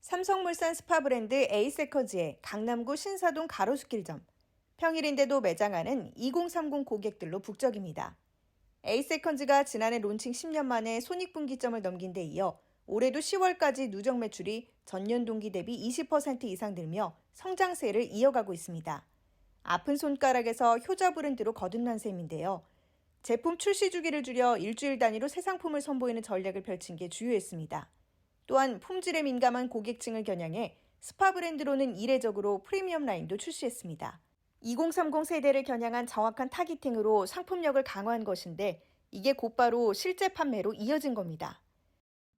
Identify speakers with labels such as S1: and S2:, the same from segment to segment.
S1: 삼성물산 스파 브랜드 에이세커즈의 강남구 신사동 가로수길점. 평일인데도 매장하는 2030 고객들로 북적입니다. 에이세컨즈가 지난해 론칭 10년 만에 손익분기점을 넘긴 데 이어 올해도 10월까지 누적 매출이 전년 동기 대비 20% 이상 늘며 성장세를 이어가고 있습니다. 아픈 손가락에서 효자 브랜드로 거듭난 셈인데요. 제품 출시 주기를 줄여 일주일 단위로 새 상품을 선보이는 전략을 펼친 게 주요했습니다. 또한 품질에 민감한 고객층을 겨냥해 스파 브랜드로는 이례적으로 프리미엄 라인도 출시했습니다. 2030 세대를 겨냥한 정확한 타깃팅으로 상품력을 강화한 것인데 이게 곧바로 실제 판매로 이어진 겁니다.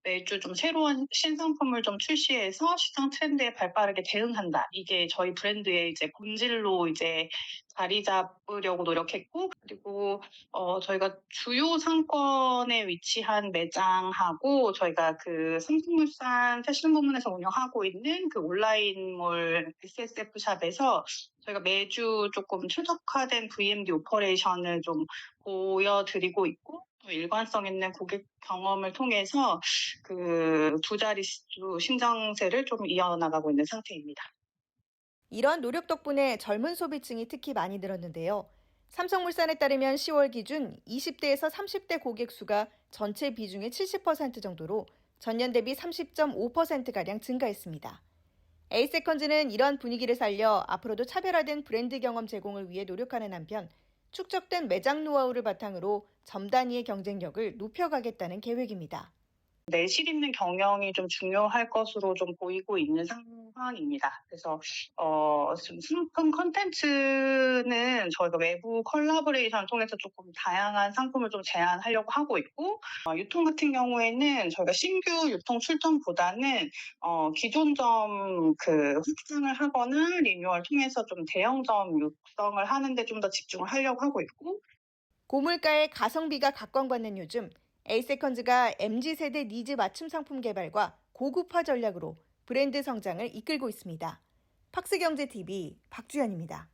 S2: 매주 좀 새로운 신상품을 좀 출시해서 시장 트렌드에 발빠르게 대응한다. 이게 저희 브랜드의 이제 본질로 이제 자리 잡으려고 노력했고, 그리고 어, 저희가 주요 상권에 위치한 매장하고 저희가 그 삼성물산 패션 부문에서 운영하고 있는 그 온라인몰 SSF 샵에서 저희가 매주 조금 최적화된 VMD 오퍼레이션을 좀 보여드리고 있고, 또 일관성 있는 고객 경험을 통해서 그 두 자릿수 신장세를 좀 이어나가고 있는 상태입니다.
S1: 이런 노력 덕분에 젊은 소비층이 특히 많이 늘었는데요. 삼성물산에 따르면 10월 기준 20대에서 30대 고객 수가 전체 비중의 70% 정도로 전년 대비 30.5%가량 증가했습니다. 에이세컨즈는 이런 분위기를 살려 앞으로도 차별화된 브랜드 경험 제공을 위해 노력하는 한편 축적된 매장 노하우를 바탕으로 점 단위의 경쟁력을 높여가겠다는 계획입니다.
S2: 내실 있는 경영이 좀 중요할 것으로 좀 보이고 있는 상황 입니다. 그래서 어, 지금 상품 컨텐츠는 저희가 외부 컬라보레이션을 통해서 조금 다양한 상품을 좀 제안하려고 하고 있고 어, 유통 같은 경우에는 저희가 신규 유통 출점보다는 어, 기존점 그 확장을 하거나 리뉴얼 통해서 좀 대형점 육성을 하는데 좀 더 집중을 하려고 하고 있고
S1: 고물가의 가성비가 각광받는 요즘 에이세컨즈가 MZ세대 니즈 맞춤 상품 개발과 고급화 전략으로 브랜드 성장을 이끌고 있습니다. 팍스경제TV 박주연입니다.